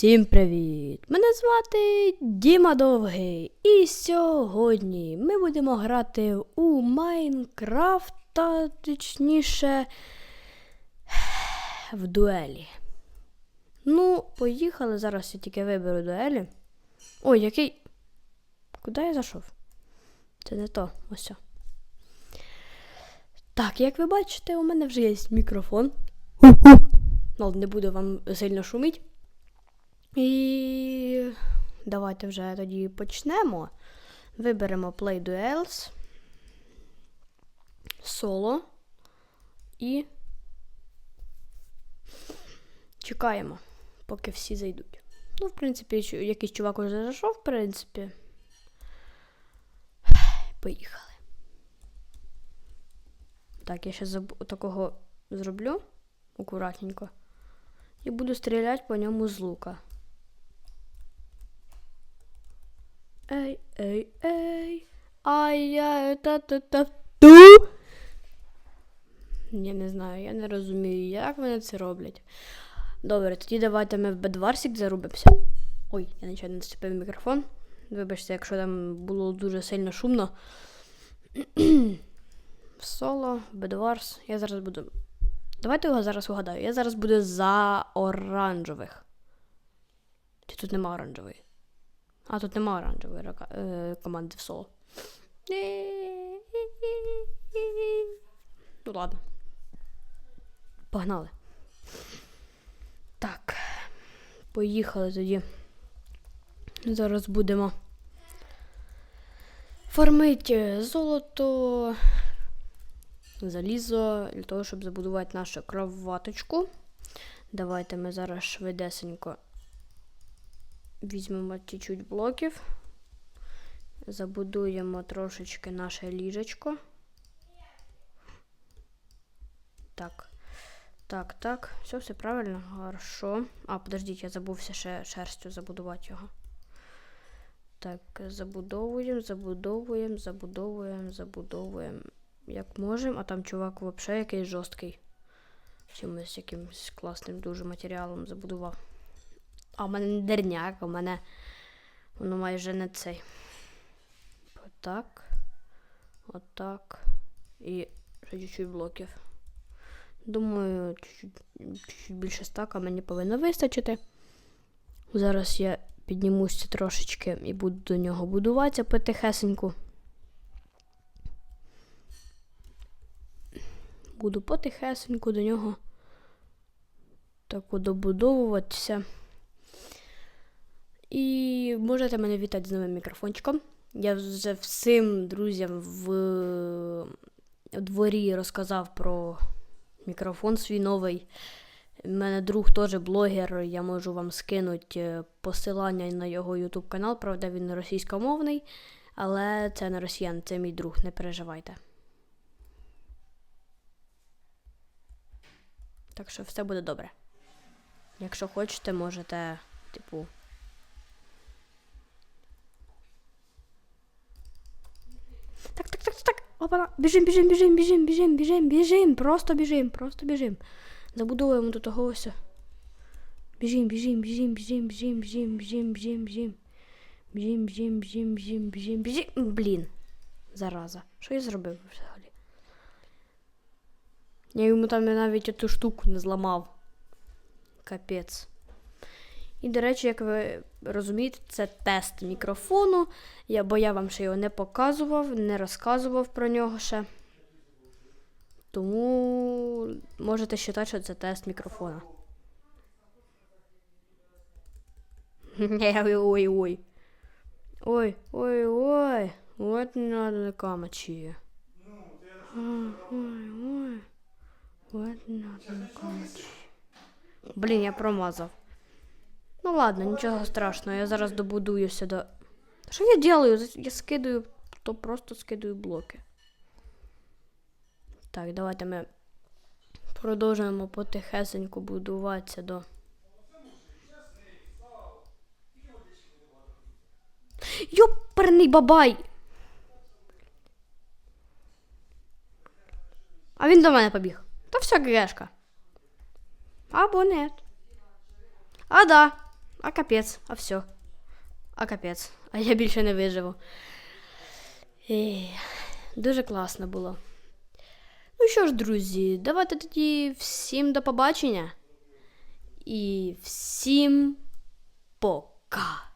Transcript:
Всім привіт! Мене звати Діма Довгий. І сьогодні ми будемо грати у Майнкрафт, та точніше в дуелі. Ну, поїхали. Зараз я тільки виберу дуелі. Ой, який. Куди я зайшов? Це не то. Ось. Так, як ви бачите, у мене вже є мікрофон. Ну, не буду вам сильно шуміти. І давайте вже тоді почнемо. Виберемо Play Duels, соло і чекаємо, поки всі зайдуть. Ну, в принципі, якийсь чувак уже зайшов, в принципі. Поїхали. Так, я ще такого зроблю акуратненько. І буду стріляти по ньому з лука. Ей, ей, ей. Ай-яй, та-та-та. Ту. Я не знаю, я не розумію, як вони це роблять. Добре, тоді давайте ми в бедварсік зарубимося. Ой, я нічого не зачепив мікрофон. Вибачте, якщо там було дуже сильно шумно. Соло, бедварс. Я зараз буду. Давайте його зараз угадаю. Я зараз буду за оранжевих. Чи тут нема оранжевої? А, тут нема оранжевої е, команди в соло. Ну ладно. Погнали. Так. Поїхали тоді. Зараз будемо фармити золото, залізо для того, щоб забудувати нашу кроваточку. Давайте ми зараз швидесенько візьмемо чуть-чуть блоків, забудуємо трошечки наше ліжечко. Так. Так, так, все, все правильно, хорошо. А, подождіть, я забувся ще шерстю забудувати його. Так, забудовуємо, забудовуємо, забудовуємо, забудовуємо. Як можемо, а там чувак взагалі якийсь жорсткий. Чимось якимось класним дуже матеріалом забудував. А в мене не дерняк, у мене воно майже не цей. Отак. Отак. І ще чуть-чуть блоків. Думаю, чуть-чуть більше стака мені повинно вистачити. Зараз я піднімуся трошечки і буду до нього будуватися потихесеньку. Буду потихесеньку до нього так добудовуватися. І можете мене вітати з новим мікрофончиком. Я вже всім друзям в дворі розказав про мікрофон свій новий. У мене друг теж блогер, я можу вам скинути посилання на його YouTube канал, правда, він російськомовний, але це не росіян, це мій друг, не переживайте. Так що все буде добре. Якщо хочете, можете, типу. Так, так, так, так. Опа, біжим, біжим, біжим, біжим, біжим, біжим, біжим. Просто біжим, просто біжим. Забудовуємо до того ось. Біжим, біжим, біжим, біжим, біжим, біжим, біжим, біжим, біжим. Біжим, біжим, біжим, біжим, біжим, біжим. Блін. Зараза. Що я зробив взагалі? Я йому там навіть оту штуку не зламав. Капець. І, до речі, як ви розумієте, це тест мікрофону, я, бо я вам ще його не показував, не розказував про нього ще. Тому можете вважати, що це тест мікрофона. Ой-ой-ой. Ой, ой, ой. Вот не надо на камочі. Ой, ой, ой. Вот не надо на камочі. Блін, я промазав. Ну ладно, нічого страшного, я зараз добудуюся до. Що я делаю? Я скидаю, то просто скидаю блоки. Так, давайте ми продовжуємо потихесеньку будуватися до. Йоперний бабай! А він до мене побіг. Та все грешка. Або нет. А да. А капець, а все. А капець. А я більше не виживу. І... дуже класно було. Ну що ж, друзі, давайте тоді всім до побачення. І всім пока.